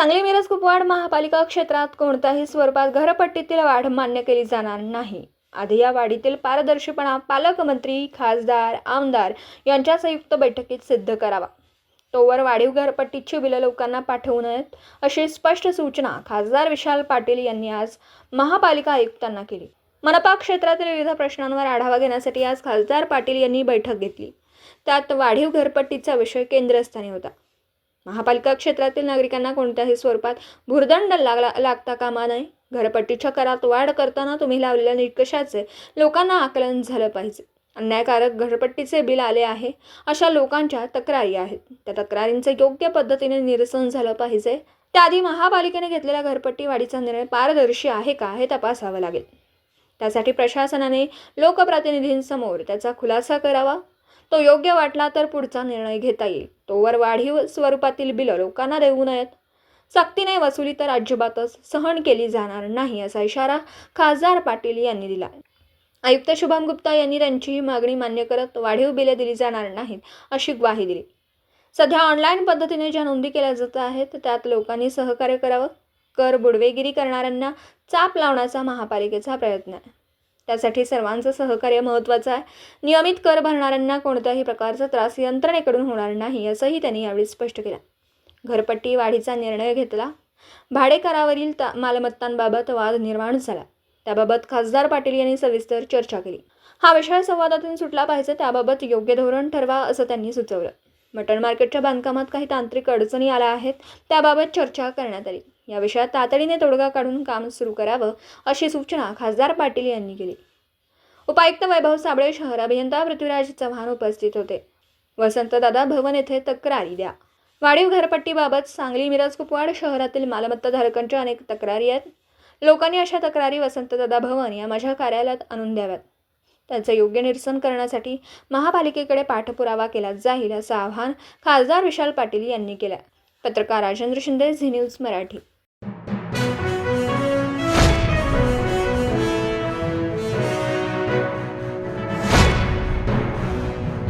सांगली मिरज कुपवाड महापालिका क्षेत्रात कोणत्याही स्वरूपात घरपट्टीतील वाढ मान्य केली जाणार नाही. आधी या वाढीतील पारदर्शीपणा पालकमंत्री खासदार आमदार यांच्या संयुक्त बैठकीत सिद्ध करावा. तोवर वाढीव घरपट्टीची बिलं लोकांना पाठवू नयेत अशी स्पष्ट सूचना खासदार विशाल पाटील यांनी आज महापालिका आयुक्तांना केली. मनपा क्षेत्रातील विविध प्रश्नांवर आढावा घेण्यासाठी आज खासदार पाटील यांनी बैठक घेतली. त्यात वाढीव घरपट्टीचा विषय केंद्रस्थानी होता. महापालिका क्षेत्रातील नागरिकांना कोणत्याही स्वरूपात भुर्दंड लागला लागता कामा नये. घरपट्टीच्या करात वाढ करताना तुम्ही लावलेल्या निकषाचे लोकांना आकलन झालं पाहिजे. अन्यायकारक घरपट्टीचे बिल आले आहे. अशा लोकांच्या तक्रारी आहेत. त्या तक्रारींचं योग्य पद्धतीने निरसन झालं पाहिजे. त्याआधी महापालिकेने घेतलेल्या घरपट्टी वाढीचा निर्णय पारदर्शी आहे का हे तपासावं लागेल. त्यासाठी प्रशासनाने लोकप्रतिनिधींसमोर त्याचा खुलासा करावा. तो योग्य वाटला तर पुढचा निर्णय घेता येईल. तोवर वाढीव स्वरूपातील बिलं लोकांना देऊ नयेत. सक्तीने वसुली तर अजिबातच सहन केली जाणार नाही असा इशारा खासदार पाटील यांनी दिला. आयुक्त शुभम गुप्ता यांनी त्यांची ही मागणी मान्य करत वाढीव बिले दिली जाणार नाहीत अशी ग्वाही दिली. सध्या ऑनलाईन पद्धतीने ज्या नोंदी केल्या जात आहेत त्यात लोकांनी सहकार्य करावं. कर बुडवेगिरी करणाऱ्यांना चाप लावण्याचा महापालिकेचा प्रयत्न आहे. त्यासाठी सर्वांचं सहकार्य महत्त्वाचं आहे. नियमित कर भरणाऱ्यांना कोणत्याही प्रकारचा त्रास यंत्रणेकडून होणार नाही असंही त्यांनी यावेळी स्पष्ट केलं. घरपट्टी वाढीचा निर्णय घेतला. भाडेकरावरील ता मालमत्तांबाबत वाद निर्माण झाला. त्याबाबत खासदार पाटील यांनी सविस्तर चर्चा केली. हा विषय संवादातून सुटला पाहिजे त्याबाबत योग्य धोरण ठरवा असं त्यांनी सुचवलं. मटण मार्केटच्या बांधकामात काही तांत्रिक अडचणी आल्या आहेत त्याबाबत चर्चा करण्यात आली. या विषयात तातडीने तोडगा काढून काम सुरू करावं अशी सूचना खासदार पाटील यांनी केली. उपायुक्त वैभव साबळे शहर अभियंता पृथ्वीराज चव्हाण उपस्थित होते. वसंतदादा भवन येथे तक्रारी द्या. वाढीव घरपट्टीबाबत सांगली मिरज कुपवाड शहरातील मालमत्ताधारकांच्या अनेक तक्रारी आहेत. लोकांनी अशा तक्रारी वसंतदादा भवन या माझ्या कार्यालयात आणून द्याव्यात. त्यांचं योग्य निरसन करण्यासाठी महापालिकेकडे पाठपुरावा केला जाईल असं आवाहन खासदार विशाल पाटील यांनी केलं. पत्रकार राजेंद्र शिंदे झी न्यूज मराठी.